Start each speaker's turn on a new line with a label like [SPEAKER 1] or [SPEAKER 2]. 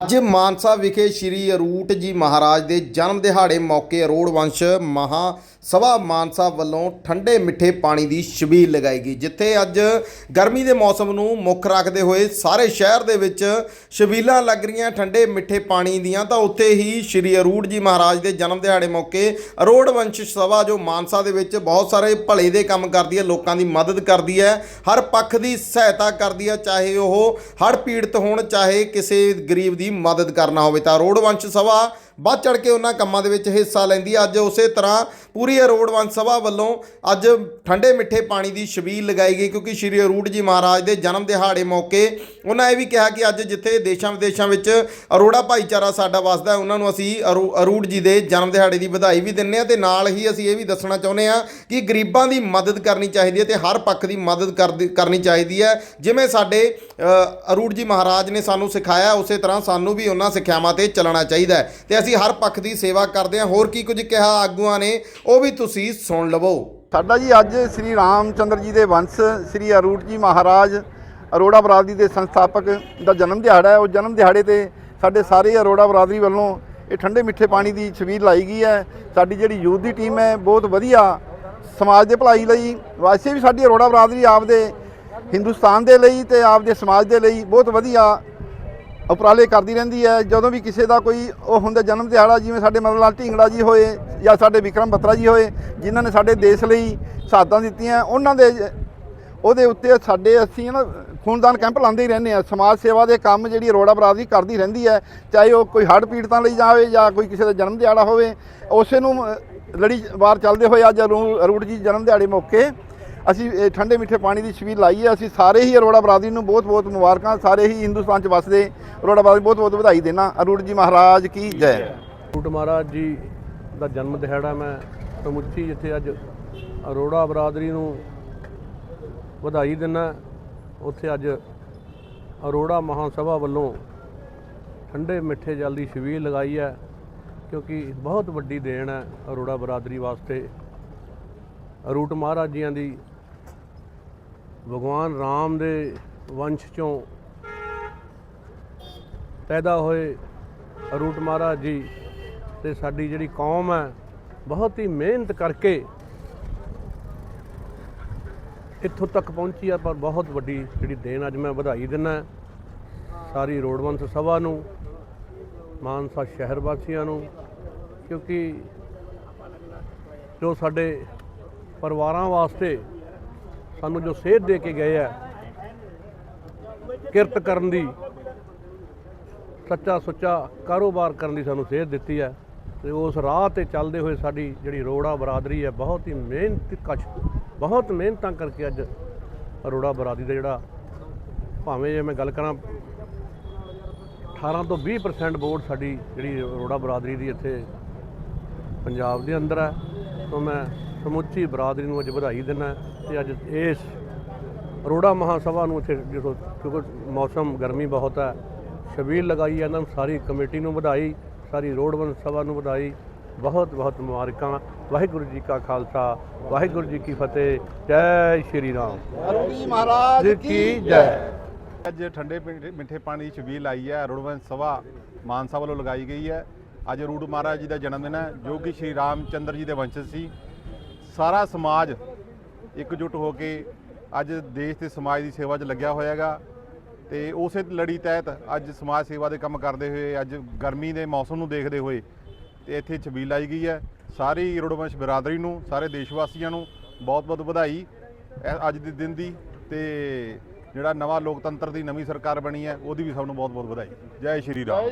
[SPEAKER 1] ਅੱਜ ਮਾਨਸਾ ਵਿਖੇ ਸ੍ਰੀ ਅਰੂਟ ਜੀ ਮਹਾਰਾਜ ਦੇ ਜਨਮ ਦਿਹਾੜੇ ਮੌਕੇ ਅਰੋੜ ਵੰਸ਼ ਮਹਾ ਸਭਾ ਮਾਨਸਾ ਵੱਲੋਂ ਠੰਡੇ ਮਿੱਠੇ ਪਾਣੀ ਦੀ ਛਬੀਲ ਲਗਾਈ ਗਈ, ਜਿੱਥੇ ਅੱਜ ਗਰਮੀ ਦੇ ਮੌਸਮ ਨੂੰ ਮੁੱਖ ਰੱਖਦੇ ਹੋਏ ਸਾਰੇ ਸ਼ਹਿਰ ਦੇ ਵਿੱਚ ਛਬੀਲਾਂ ਲੱਗ ਰਹੀਆਂ ਠੰਡੇ ਮਿੱਠੇ ਪਾਣੀ ਦੀਆਂ। ਤਾਂ ਉੱਥੇ ਹੀ ਸ੍ਰੀ ਅਰੂੜ ਜੀ ਮਹਾਰਾਜ ਦੇ ਜਨਮ ਦਿਹਾੜੇ ਮੌਕੇ ਅਰੋੜ ਵੰਸ਼ ਸਭਾ, ਜੋ ਮਾਨਸਾ ਦੇ ਵਿੱਚ ਬਹੁਤ ਸਾਰੇ ਭਲੇ ਦੇ ਕੰਮ ਕਰਦੀ ਹੈ, ਲੋਕਾਂ ਦੀ ਮਦਦ ਕਰਦੀ ਹੈ, ਹਰ ਪੱਖ ਦੀ ਸਹਾਇਤਾ ਕਰਦੀ ਹੈ, ਚਾਹੇ ਉਹ ਹੜ੍ਹ ਪੀੜਤ ਹੋਣ, ਚਾਹੇ ਕਿਸੇ ਗਰੀਬ ਦੀ ਮਦਦ ਕਰਨਾ ਹੋਵੇ। ਤਾਂ ਅਰੋੜ ਵੰਸ਼ ਸਭਾ ਵੱਧ ਚੜ ਕੇ ਉਹਨਾਂ ਕੰਮਾਂ ਦੇ ਵਿੱਚ ਹਿੱਸਾ ਲੈਂਦੀ ਹੈ ਅੱਜ ਉਸੇ ਤਰ੍ਹਾਂ ਪੂਰੀ ਅਰੋੜ ਵੰਸ਼ ਸਭਾ ਵੱਲੋਂ ਅੱਜ ਠੰਡੇ ਮਿੱਠੇ ਪਾਣੀ ਦੀ ਛਬੀਲ ਲਗਾਈ ਗਈ, ਕਿਉਂਕਿ ਸ਼੍ਰੀ ਅਰੂੜ ਜੀ ਮਹਾਰਾਜ ਦੇ ਜਨਮ ਦਿਹਾੜੇ ਮੌਕੇ ਉਹਨਾਂ ਇਹ ਵੀ ਕਿਹਾ ਕਿ ਅੱਜ ਜਿੱਥੇ ਦੇਸ਼ਾਂ ਵਿਦੇਸ਼ਾਂ ਵਿੱਚ ਅਰੋੜਾ ਭਾਈਚਾਰਾ ਸਾਡਾ ਵਸਦਾ ਹੈ, ਉਹਨਾਂ ਨੂੰ ਅਸੀਂ ਅਰੂ- ਅਰੂਟ ਜੀ ਦੇ ਜਨਮ ਦਿਹਾੜੇ ਦੀ ਵਧਾਈ ਵੀ ਦਿੰਦੇ ਹਾਂ ਤੇ ਨਾਲ ਹੀ ਅਸੀਂ ਇਹ ਵੀ ਦੱਸਣਾ ਚਾਹੁੰਦੇ ਹਾਂ ਕਿ ਗਰੀਬਾਂ ਦੀ ਮਦਦ ਕਰਨੀ ਚਾਹੀਦੀ ਹੈ ਤੇ ਹਰ ਪੱਖ ਦੀ ਮਦਦ ਕਰਦੀ- ਕਰਨੀ ਚਾਹੀਦੀ ਹੈ। ਜਿਵੇਂ ਸਾਡੇ ਅਰੂੜ ਜੀ ਮਹਾਰਾਜ ਨੇ ਸਾਨੂੰ ਸਿਖਾਇਆ, ਉਸੇ ਤਰ੍ਹਾਂ ਸਾਨੂੰ ਵੀ ਉਹਨਾਂ ਸਿੱਖਿਆਵਾਂ ਤੇ ਚੱਲਣਾ ਚਾਹੀਦਾ ਹੈ। ਤੇ ਅਸੀਂ ਹਰ ਪੱਖ ਦੀ ਸੇਵਾ ਕਰਦੇ ਹਾਂ। ਹੋਰ ਕੀ ਕੁਝ ਕਿਹਾ ਆਗੂਆਂ ਨੇ, ਉਹ ਵੀ ਤੁਸੀਂ ਸੁਣ ਲਵੋ।
[SPEAKER 2] ਸਾਡਾ ਜੀ ਅੱਜ ਸ੍ਰੀ ਰਾਮਚੰਦਰ ਜੀ ਦੇ ਵੰਸ਼, ਸ੍ਰੀ ਅਰੂੜ ਜੀ ਮਹਾਰਾਜ, ਅਰੋੜਾ ਬਰਾਦਰੀ ਦੇ ਸੰਸਥਾਪਕ ਦਾ ਜਨਮ ਦਿਹਾੜਾ ਹੈ। ਉਹ ਜਨਮ ਦਿਹਾੜੇ ਤੇ ਸਾਡੇ ਸਾਰੇ ਅਰੋੜਾ ਬਰਾਦਰੀ ਵੱਲੋਂ ਇਹ ਠੰਡੇ ਮਿੱਠੇ ਪਾਣੀ ਦੀ ਛਬੀਲ ਲਾਈ ਗਈ ਹੈ। ਸਾਡੀ ਜਿਹੜੀ ਯੂਥ ਦੀ ਟੀਮ ਹੈ, ਬਹੁਤ ਵਧੀਆ ਸਮਾਜ ਦੇ ਭਲਾਈ ਲਈ। ਵਾਸਤੇ ਵੀ ਸਾਡੀ ਅਰੋੜਾ ਬਰਾਦਰੀ ਆਪਦੇ ਹਿੰਦੁਸਤਾਨ ਦੇ ਲਈ ਤੇ ਆਪਦੇ ਸਮਾਜ ਦੇ ਲਈ ਬਹੁਤ ਵਧੀਆ ਉਪਰਾਲੇ ਕਰਦੀ ਰਹਿੰਦੀ ਹੈ। ਜਦੋਂ ਵੀ ਕਿਸੇ ਦਾ ਕੋਈ ਉਹ ਹੁੰਦਾ ਜਨਮ ਦਿਹਾੜਾ, ਜਿਵੇਂ ਸਾਡੇ ਮਦਨ ਲਾਲ ਢੀਂਗੜਾ ਜੀ ਹੋਏ ਜਾਂ ਸਾਡੇ ਵਿਕਰਮ ਬੱਤਰਾ ਜੀ ਹੋਏ, ਜਿਨ੍ਹਾਂ ਨੇ ਸਾਡੇ ਦੇਸ਼ ਲਈ ਸ਼ਹਾਦਤਾਂ ਦਿੱਤੀਆਂ, ਉਹਨਾਂ ਦੇ ਉਹਦੇ ਉੱਤੇ ਸਾਡੇ ਅਸੀਂ ਨਾ ਖੂਨਦਾਨ ਕੈਂਪ ਲਾਉਂਦੇ ਹੀ ਰਹਿੰਦੇ ਆ ਸਮਾਜ ਸੇਵਾ ਦੇ ਕੰਮ ਜਿਹੜੀ ਅਰੋੜਾ ਬਰਾਦਰੀ ਕਰਦੀ ਰਹਿੰਦੀ ਹੈ, ਚਾਹੇ ਉਹ ਕੋਈ ਹੜ੍ਹ ਪੀੜਤਾਂ ਲਈ ਜਾਵੇ ਜਾਂ ਕੋਈ ਕਿਸੇ ਦਾ ਜਨਮ ਦਿਹਾੜਾ ਹੋਵੇ, ਉਸੇ ਨੂੰ ਲੜੀ ਵਾਰ ਚੱਲਦੇ ਹੋਏ ਅੱਜ ਅਰੂ- ਅਰੂਟ ਜੀ ਜਨਮ ਦਿਹਾੜੇ ਮੌਕੇ ਅਸੀਂ ਇਹ ਠੰਡੇ ਮਿੱਠੇ ਪਾਣੀ ਦੀ ਛਬੀਲ ਲਾਈ ਹੈ। ਅਸੀਂ ਸਾਰੇ ਹੀ ਅਰੋੜਾ ਬਰਾਦਰੀ ਨੂੰ ਬਹੁਤ ਬਹੁਤ ਮੁਬਾਰਕਾਂ। ਸਾਰੇ ਹੀ ਹਿੰਦੁਸਤਾਨ 'ਚ ਵਸਦੇ। ਅਰੋੜਾ ਬਰਾਦਰੀ ਬਹੁਤ ਬਹੁਤ ਵਧਾਈ ਦੇਣਾ। ਅਰੋੜ ਜੀ ਮਹਾਰਾਜ ਕੀ ਜੈ।
[SPEAKER 3] ਟੂਟ ਮਹਾਰਾਜ ਜੀ ਦਾ ਜਨਮ ਦਿਹਾੜਾ ਮੈਂ ਸਮੁੱਚੀ ਜਿੱਥੇ ਅੱਜ ਅਰੋੜਾ ਬਰਾਦਰੀ ਨੂੰ ਵਧਾਈ ਦਿੰਦਾ ਉੱਥੇ ਅੱਜ ਅਰੋੜਾ ਮਹਾਸਭਾ ਵੱਲੋਂ ਠੰਡੇ ਮਿੱਠੇ ਜਲ ਦੀ ਛਬੀਲ ਲਗਾਈ ਹੈ ਕਿਉਂਕਿ ਬਹੁਤ ਵੱਡੀ ਦੇਣ ਹੈ ਅਰੋੜਾ ਬਰਾਦਰੀ ਵਾਸਤੇ। ਅਰੂਟ ਮਹਾਰਾਜ ਜੀਆਂ ਦੀ ਭਗਵਾਨ ਰਾਮ ਦੇ ਵੰਸ਼ ਚੋਂ ਪੈਦਾ ਹੋਏ ਅਰੂਟ ਮਹਾਰਾਜ ਜੀ ਤੇ ਸਾਡੀ ਜਿਹੜੀ ਕੌਮ ਹੈ, ਬਹੁਤ ਹੀ ਮਿਹਨਤ ਕਰਕੇ ਇੱਥੋਂ ਤੱਕ ਪਹੁੰਚੀ ਆ, ਪਰ ਬਹੁਤ ਵੱਡੀ ਜਿਹੜੀ ਦੇਣ ਅੱਜ ਮੈਂ ਵਧਾਈ ਦਿੰਦਾ ਸਾਰੀ ਰੋਡਵੰਸ ਸਭਾ ਨੂੰ ਮਾਨਸਾ ਸ਼ਹਿਰ ਵਾਸੀਆਂ ਨੂੰ, ਕਿਉਂਕਿ ਜੋ ਸਾਡੇ ਪਰਿਵਾਰਾਂ ਵਾਸਤੇ ਸਾਨੂੰ ਜੋ ਸੇਧ ਦੇ ਕੇ ਗਏ ਆ, ਕਿਰਤ ਕਰਨ ਦੀ, ਸੱਚਾ ਸੁੱਚਾ ਕਾਰੋਬਾਰ ਕਰਨ ਦੀ ਸਾਨੂੰ ਸੇਧ ਦਿੱਤੀ ਹੈ ਤੇ ਉਸ ਰਾਹ ਤੇ ਚੱਲਦੇ ਹੋਏ ਸਾਡੀ ਜਿਹੜੀ ਰੋੜਾ ਬਰਾਦਰੀ ਹੈ ਬਹੁਤ ਹੀ ਮਿਹਨਤ ਕਸ਼ ਬਹੁਤ ਮਿਹਨਤਾਂ ਕਰਕੇ ਅੱਜ ਅਰੋੜਾ ਬਰਾਦਰੀ ਦਾ ਜਿਹੜਾ ਭਾਵੇਂ ਜੇ ਮੈਂ ਗੱਲ ਕਰਾਂ 18 ਤੋਂ 20% ਵੋਟ ਸਾਡੀ ਜਿਹੜੀ ਰੋੜਾ ਬਰਾਦਰੀ ਦੀ ਇੱਥੇ ਪੰਜਾਬ ਦੇ ਅੰਦਰ ਹੈ ਤੋਂ ਮੈਂ ਸਮੁੱਚੀ ਬਰਾਦਰੀ ਨੂੰ ਅੱਜ ਵਧਾਈ ਦਿੰਦਾ ਤੇ ਅੱਜ ਇਸ ਅਰੋੜਾ ਮਹਾਸਭਾ ਨੂੰ ਇੱਥੇ ਜਦੋਂ ਕਿਉਂਕਿ ਮੌਸਮ ਗਰਮੀ ਬਹੁਤ ਹੈ ਛਬੀਲ ਲਗਾਈ ਹੈ ਇਹਨਾਂ ਨੂੰ ਸਾਰੀ ਕਮੇਟੀ ਨੂੰ ਵਧਾਈ ਸਾਰੀ ਰੋਡਵੰਸ ਸਭਾ ਨੂੰ ਵਧਾਈ ਬਹੁਤ ਬਹੁਤ ਮੁਬਾਰਕਾਂ। ਵਾਹਿਗੁਰੂ ਜੀ ਕਾ ਖਾਲਸਾ ਵਾਹਿਗੁਰੂ ਜੀ ਕੀ ਫਤਿਹ ਜੈ ਸ਼੍ਰੀ ਰਾਮ।
[SPEAKER 2] ਅਰੋੜ ਜੀ ਮਹਾਰਾਜ
[SPEAKER 3] ਕੀ ਜੈ।
[SPEAKER 4] ਅੱਜ ਠੰਡੇ ਮਿੱਠੇ- ਮਿੱਠੇ ਪਾਣੀ ਦੀ ਛਬੀਲ ਆਈ ਹੈ ਰੁੜਵੰਸ਼ ਸਭਾ ਮਾਨਸਾ ਵੱਲੋਂ ਲਗਾਈ ਗਈ ਹੈ। ਅੱਜ ਰੂੜ ਮਹਾਰਾਜ ਜੀ ਦਾ ਜਨਮ ਦਿਨ ਹੈ ਜੋ ਕਿ ਸ਼੍ਰੀ ਰਾਮਚੰਦਰ ਜੀ ਦੇ ਵੰਸ਼ਜ ਸੀ। ਸਾਰਾ ਸਮਾਜ ਇਕਜੁੱਟ ਹੋ ਕੇ ਅੱਜ ਦੇਸ਼ ਤੇ ਸਮਾਜ ਦੀ ਸੇਵਾ 'ਚ ਲੱਗਿਆ ਹੋਇਆ ਹੈਗਾ ਤੇ ਉਸੇ ਲੜੀ ਤਹਿਤ ਅੱਜ ਸਮਾਜ ਸੇਵਾ ਦੇ ਕੰਮ ਕਰਦੇ ਹੋਏ, ਅੱਜ ਗਰਮੀ ਦੇ ਮੌਸਮ ਨੂੰ ਦੇਖਦੇ ਹੋਏ ਤੇ ਇੱਥੇ ਛਬੀਲ ਲਾਈ ਗਈ ਹੈ। ਸਾਰੀ ਰੁੜਵੰਸ਼ ਬਰਾਦਰੀ ਨੂੰ, ਸਾਰੇ ਦੇਸ਼ ਵਾਸੀਆਂ ਨੂੰ ਬਹੁਤ ਬਹੁਤ ਵਧਾਈ ਅੱਜ ਦੇ ਦਿਨ ਦੀ ਤੇ ਜਿਹੜਾ ਨਵਾਂ ਲੋਕਤੰਤਰ ਦੀ ਨਵੀਂ ਸਰਕਾਰ ਬਣੀ ਹੈ, ਉਹਦੀ ਵੀ ਸਭ ਨੂੰ ਬਹੁਤ ਬਹੁਤ ਵਧਾਈ। ਜੈ ਸ਼੍ਰੀ ਰਾਮ।